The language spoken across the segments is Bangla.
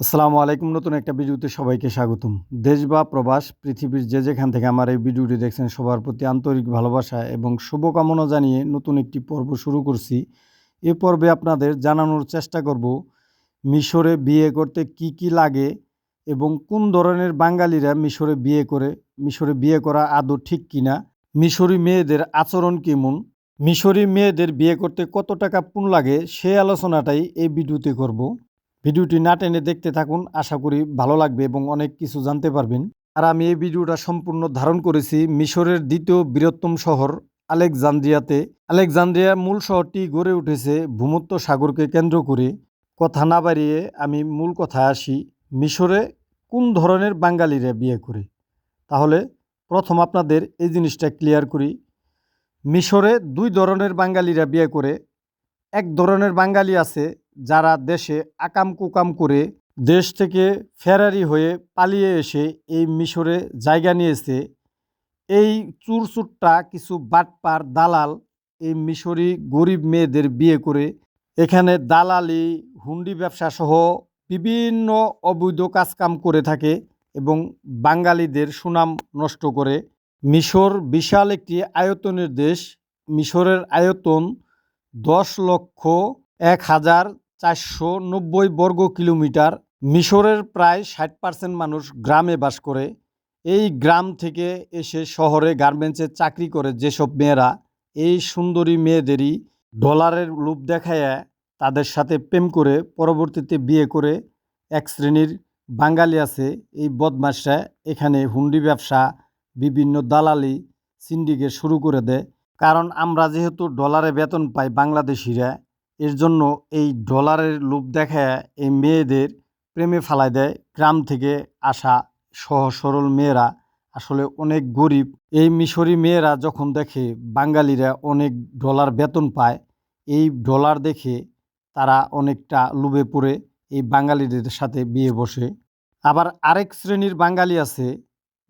আসসালামু আলাইকুম। নতুন একটা ভিডিওতে সবাইকে স্বাগতম। দেশ বা প্রবাস, পৃথিবীর যে যেখান থেকে আমার এই ভিডিওটি দেখছেন, সবার প্রতি আন্তরিক ভালোবাসা এবং শুভকামনা জানিয়ে নতুন একটি পর্ব শুরু করছি। এ পর্বে আপনাদের জানানোর চেষ্টা করব, মিশরে বিয়ে করতে কি কি লাগে এবং কোন ধরনের বাঙালিরা মিশরে বিয়ে করে, মিশরে বিয়ে করা আদৌ ঠিক কিনা, মিশরি মেয়েদের আচরণ কেমন, মিশরি মেয়েদের বিয়ে করতে কত টাকা পুন লাগে সেই আলোচনাটাই এই ভিডিওতে করব। ভিডিওটি না টেনে দেখতে থাকুন। আশা করি ভালো লাগবে এবং অনেক কিছু জানতে পারবেন। আর আমি এই ভিডিওটা সম্পূর্ণ ধারণ করেছি মিশরের দ্বিতীয় বৃহত্তম শহর আলেকজান্দ্রিয়াতে। আলেকজান্দ্রিয়া মূল শহরটি গড়ে উঠেছে ভূমত্ব সাগরকে কেন্দ্র করে। কথা না বাড়িয়ে আমি মূল কথায় আসি, মিশরে কোন ধরনের বাঙালিরা বিয়ে করে? তাহলে প্রথম আপনাদের এই জিনিসটা ক্লিয়ার করি। মিশরে দুই ধরনের বাঙালিরা বিয়ে করে। এক ধরনের বাঙালি আছে যারা দেশে আকাম কুকাম করে দেশ থেকে ফেরারি হয়ে পালিয়ে এসে এই মিশরে জায়গা নিয়েছে, এই চুরচুরটা কিছু বাটপার দালাল এই মিশরি গরিব মেয়েদের বিয়ে করে, এখানে দালালি, হুন্ডি ব্যবসা সহ বিভিন্ন অবৈধ কাজকাম করে থাকে এবং বাঙালিদের সুনাম নষ্ট করে। মিশর বিশাল একটি আয়তনের দেশ, মিশরের আয়তন দশ লক্ষ এক হাজার চারশো নব্বই বর্গ কিলোমিটার, মিশরের প্রায় ষাট পার্সেন্ট মানুষ গ্রামে বাস করে। এই গ্রাম থেকে এসে শহরে গার্মেন্টসে চাকরি করে যেসব মেয়েরা, এই সুন্দরী মেয়েদেরই ডলারের লোভ দেখায়, তাদের সাথে প্রেম করে পরবর্তীতে বিয়ে করে এক শ্রেণির বাঙালি আছে। এই বদমাসরা এখানে হুন্ডি ব্যবসা, বিভিন্ন দালালি, সিন্ডিকেট শুরু করে দেয়। কারণ আমরা যেহেতু ডলারে বেতন পাই বাংলাদেশিরা এর জন্য এই ডলারের লোভ দেখায় এই মেয়েদের প্রেমে ফালাই দেয় গ্রাম থেকে আসা সহজ সরল মেয়েরা। আসলে অনেক গরিব। এই মিশরি মেয়েরা যখন দেখে বাঙালিরা অনেক ডলার বেতন পায়, এই ডলার দেখে তারা অনেকটা লোভে পড়ে এই বাঙালিদের সাথে বিয়ে বসে। আবার আরেক শ্রেণির বাঙালি আছে,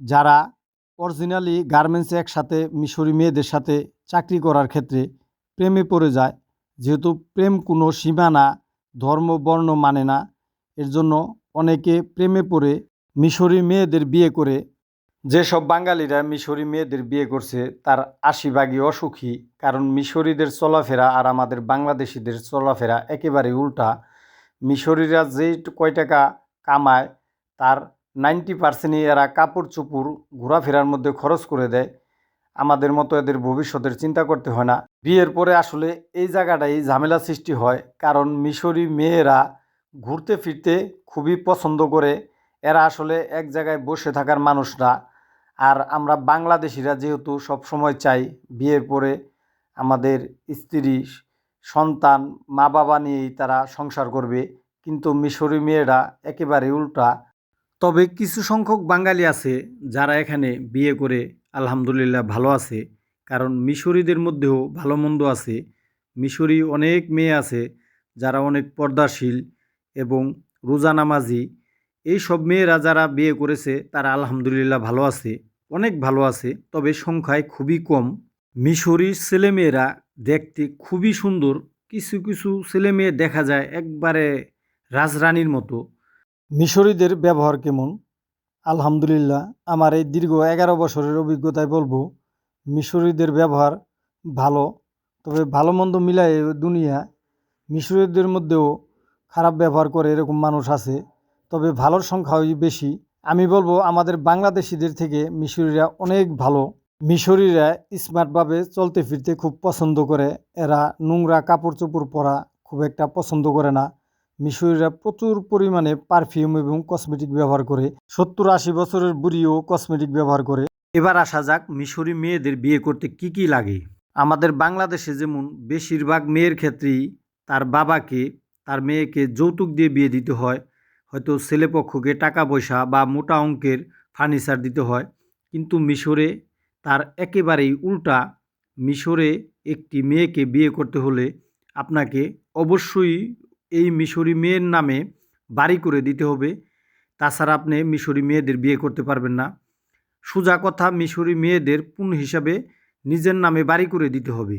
যারা অরিজিনালি গার্মেন্টসে একসাথে মিশরি মেয়েদের সাথে চাকরি করার ক্ষেত্রে প্রেমে পড়ে যায়। যেহেতু প্রেম কোনো সীমানা, ধর্ম, বর্ণ মানে না, এর জন্য অনেকে প্রেমে পড়ে মিশরি মেয়েদের বিয়ে করে। যেসব বাঙালিরা মিশরি মেয়েদের বিয়ে করছে, তার আশি ভাগই অসুখী, কারণ মিশরিদের চলাফেরা আর আমাদের বাংলাদেশিদের চলাফেরা একেবারে উল্টা। মিশরিরা যেই কয় টাকা কামায়, তার নাইনটি পার্সেন্টই এরা কাপড় চুপুর ঘোরাফেরার মধ্যে খরচ করে দেয়। আমাদের মতো এদের ভবিষ্যতের চিন্তা করতে হয় না। বিয়ের পরে আসলে এই জায়গাটাই ঝামেলা সৃষ্টি হয়, কারণ মিশরি মেয়েরা ঘুরতে ফিরতে খুবই পছন্দ করে। এরা আসলে এক জায়গায় বসে থাকার মানুষ না। আর আমরা বাংলাদেশিরা যেহেতু সব সময় চাই বিয়ের পরে আমাদের স্ত্রী, সন্তান মা বাবা নিয়েই তারা সংসার করবে, কিন্তু মিশরি মেয়েরা একেবারে উল্টা। তবে কিছু সংখ্যক বাঙালি আছে যারা এখানে বিয়ে করে আলহামদুলিল্লাহ ভালো আছে, কারণ মিশরিদের মধ্যেও ভালো মন্দ আছে। মিশরি অনেক মেয়ে আছে যারা অনেক পর্দাশীল এবং রোজা নামাজি। এই সব মেয়েরা যারা বিয়ে করেছে তারা আলহামদুলিল্লাহ ভালো আছে, অনেক ভালো আছে, তবে সংখ্যায় খুবই কম। মিশরির ছেলেমেয়েরা দেখতে খুবই সুন্দর। কিছু কিছু ছেলে মেয়ে দেখা যায় একবারে রাজরানীর মতো। মিশরীদের ব্যবহার কেমন? আলহামদুলিল্লাহ, আমার এই দীর্ঘ এগারো বছরের অভিজ্ঞতায় বলব, মিশরীদের ব্যবহার ভালো। তবে ভালো মন্দ মিলায় দুনিয়া মিশরীদের মধ্যেও খারাপ ব্যবহার করে এরকম মানুষ আছে। তবে ভালোর সংখ্যাই বেশি। আমি বলব, আমাদের বাংলাদেশিদের থেকে মিশরীরা অনেক ভালো। মিশরীরা স্মার্টভাবে চলতে ফিরতে খুব পছন্দ করে। এরা নোংরা কাপড় চোপড় পরা খুব একটা পছন্দ করে না। মিশরীরা প্রচুর পরিমাণে পারফিউম এবং কসমেটিক ব্যবহার করে, সত্তর আশি বছরের বুড়িও কসমেটিক ব্যবহার করে। এবার আসা যাক মিশরি মেয়েদের বিয়ে করতে কি কি লাগে। আমাদের বাংলাদেশে যেমন বেশিরভাগ মেয়ের ক্ষেত্রেই তার বাবাকে, তার মেয়েকে যৌতুক দিয়ে বিয়ে দিতে হয়, হয়তো ছেলেপক্ষকে টাকা পয়সা বা মোটা অঙ্কের ফার্নিচার দিতে হয়। কিন্তু মিশরে তার একেবারেই উল্টা। মিশরে একটি মেয়েকে বিয়ে করতে হলে আপনাকে অবশ্যই এই মিশরি মেয়ের নামে বাড়ি করে দিতে হবে। তাছাড়া আপনি মিশরি মেয়েদের বিয়ে করতে পারবেন না। সোজা কথা, মিশরি মেয়েদের পুন হিসাবে নিজের নামে বাড়ি করে দিতে হবে।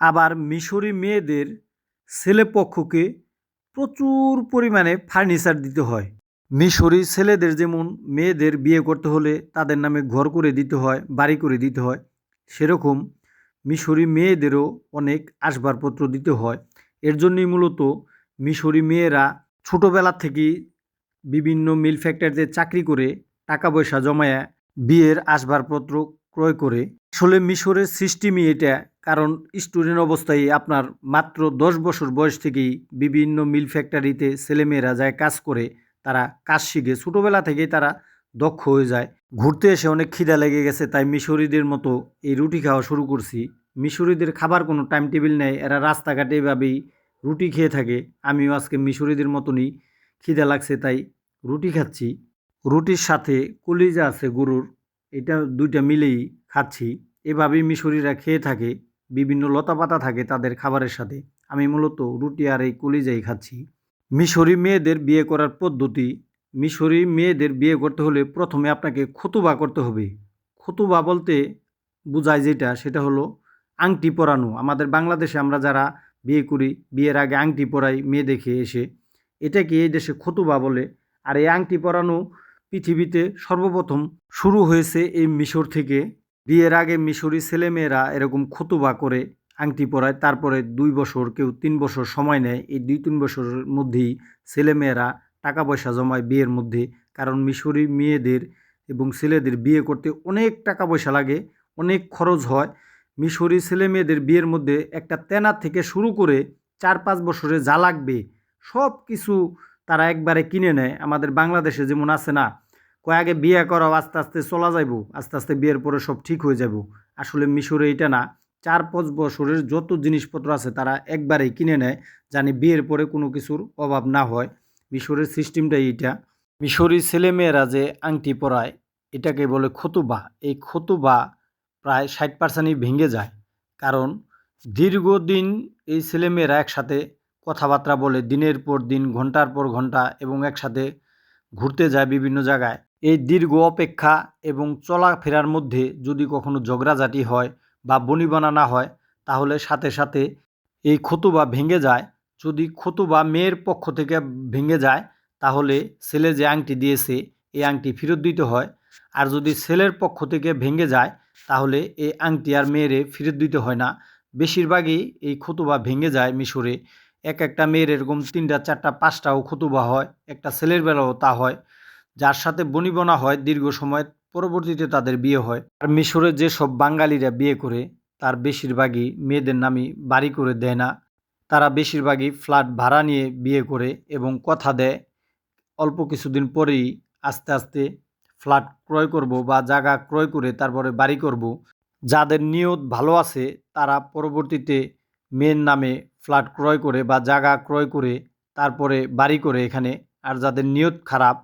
আবার মিশরি মেয়েদের ছেলে পক্ষকে প্রচুর পরিমাণে ফার্নিচার দিতে হয়। মিশরি ছেলেদের যেমন মেয়েদের বিয়ে করতে হলে তাদের নামে ঘর করে দিতে হয়, বাড়ি করে দিতে হয়, সেরকম মিশরি মেয়েদেরও অনেক আসবাবপত্র দিতে হয়। এর জন্যই মূলত মিশরি মেয়েরা ছোটোবেলা থেকেই বিভিন্ন মিল ফ্যাক্টরিতে চাকরি করে টাকা পয়সা জমায়া বিয়ের আসবাবপত্র ক্রয় করে। আসলে মিশরের সিস্টেমই এটা কারণ স্টুডেন্ট অবস্থায় আপনার মাত্র দশ বছর বয়স থেকেই বিভিন্ন মিল ফ্যাক্টরিতে ছেলেমেয়েরা যায় কাজ করে। তারা কাজ শিখে। ছোটোবেলা থেকেই তারা দক্ষ হয়ে যায়। ঘুরতে এসে অনেক খিদা লেগে গেছে, তাই মিশরিদের মতো এই রুটি খাওয়া শুরু করছি। মিশরিদের খাবার কোনো টাইম টেবিল নেই। এরা রাস্তাঘাটে এভাবেই রুটি খেয়ে থাকে। আমিও আজকে মিশরিদের মতনই খিদা লাগছে, তাই রুটি খাচ্ছি। রুটির সাথে কলিজা আছে গরুর, এটা দুইটা মিলেই খাচ্ছি। এভাবেই মিশরিরা খেয়ে থাকে, বিভিন্ন লতাপাতা থাকে তাদের খাবারের সাথে। আমি মূলত রুটি আর এই কলিজাই খাচ্ছি। মিশরি মেয়েদের বিয়ে করার পদ্ধতি, মিশরি মেয়েদের বিয়ে করতে হলে প্রথমে আপনাকে খতুবা করতে হবে। খতুবা বলতে বোঝায় যেটা, সেটা হলো আংটি পরানো। আমাদের বাংলাদেশে আমরা যারা বিয়ে করি, বিয়ের আগে আংটি পরাই, মেয়ে দেখে এসে। এটাকে এই দেশে খতুবা বলে। আর এই আংটি পরানো পৃথিবীতে সর্বপ্রথম শুরু হয়েছে এই মিশর থেকে। বিয়ের আগে মিশরি ছেলেমেয়েরা এরকম খতুবা করে আংটি পরায়। তারপরে দুই বছর, কেউ তিন বছর সময় নেয়। এই দুই তিন বছরের মধ্যেই ছেলেমেয়েরা টাকা পয়সা জমায় বিয়ের মধ্যে। কারণ মিশরি মেয়েদের এবং ছেলেদের বিয়ে করতে অনেক টাকা পয়সা লাগে, অনেক খরচ হয়। মিশরি ছেলে মেয়েদের বিয়ের মধ্যে একটা তেনা থেকে শুরু করে চার পাঁচ বছরে যা লাগবে, সব কিছু তারা একবারে কিনে নেয় আমাদের বাংলাদেশে যেমন আছে না। কয় আগে বিয়ে করাও আস্তে আস্তে চলা যাইব, আস্তে আস্তে বিয়ের পরে সব ঠিক হয়ে যাব আসলে মিশরে এটা না, চার পাঁচ বছরের যত জিনিসপত্র আছে তারা একবারেই কিনে নেয় জানি বিয়ের পরে কোনো কিছুর অভাব না হয়। মিশরের সিস্টেমটাই এটা মিশরি ছেলেমেয়েরা যে আংটি পরায়, এটাকে বলে খতুবা। এই খতুবা প্রায় ষাট পার্সেন্টই ভেঙে যায়। কারণ দীর্ঘদিন এই ছেলেমেয়েরা একসাথে কথাবার্তা বলে, দিনের পর দিন ঘণ্টার পর ঘণ্টা এবং একসাথে ঘুরতে যায় বিভিন্ন জায়গায়। এই দীর্ঘ অপেক্ষা এবং চলাফেরার মধ্যে যদি কখনো ঝগড়াঝাটি হয় বা বনিবনা না হয়, তাহলে সাথে সাথে এই খতুবা ভেঙে যায়। যদি খতুবা মেয়ের পক্ষ থেকে ভেঙে যায়, তাহলে ছেলে যে আংটি দিয়েছে, এই আংটি ফেরত দিতে হয়। আর যদি ছেলের পক্ষ থেকে ভেঙে যায় তাহলে এই আংটি আর মেয়েরে ফেরত দিতে হয় না। বেশিরভাগই এই খতুবা ভেঙে যায় মিশরে। এক একটা মেয়ের এরকম তিনটা, চারটা, পাঁচটাও খতুবা হয়। একটা ছেলের বেলাও তা হয়। যার সাথে বনিবনা হয় দীর্ঘ সময়, পরবর্তীতে তাদের বিয়ে হয়। আর মিশরে যেসব বাঙালিরা বিয়ে করে, তার বেশিরভাগই মেয়েদের নামই বাড়ি করে দেয় না। তারা বেশিরভাগই ফ্ল্যাট ভাড়া নিয়ে বিয়ে করে এবং কথা দেয়। অল্প কিছুদিন পরেই আস্তে আস্তে ফ্ল্যাট ক্রয় করব বা জায়গা ক্রয় করে তারপরে বাড়ি করব। যাদের নিয়ত ভালো আছে, তারা পরবর্তীতে মেয়ের নামে ফ্ল্যাট ক্রয় করে বা জায়গা ক্রয় করে তারপরে বাড়ি করে এখানে। আর যাদের নিয়ত খারাপ,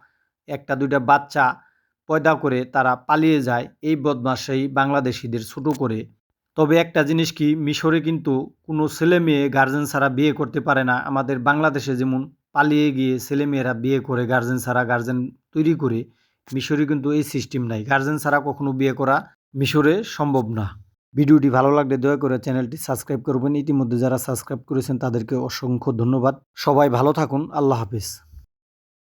একটা, দুইটা বাচ্চা পয়দা করে তারা পালিয়ে যায় এই বদমাশাই বাংলাদেশিদের ছোটো করে। তবে একটা জিনিস কি, মিশরে কিন্তু কোনো ছেলে মেয়ে গার্জেন ছাড়া বিয়ে করতে পারে না। আমাদের বাংলাদেশে যেমন পালিয়ে গিয়ে ছেলে মেয়েরা বিয়ে করে গার্জেন ছাড়া গার্জেন তৈরি করে মিশরে কিন্তু এই সিস্টেম নাই। গার্জেন ছাড়া কখনো বিয়ে করা মিশরে সম্ভব না। ভিডিওটি ভালো লাগলে দয়া করে চ্যানেলটি সাবস্ক্রাইব করবেন। ইতিমধ্যে যারা সাবস্ক্রাইব করেছেন তাদেরকে অসংখ্য ধন্যবাদ। সবাই ভালো থাকুন। আল্লাহ হাফিজ।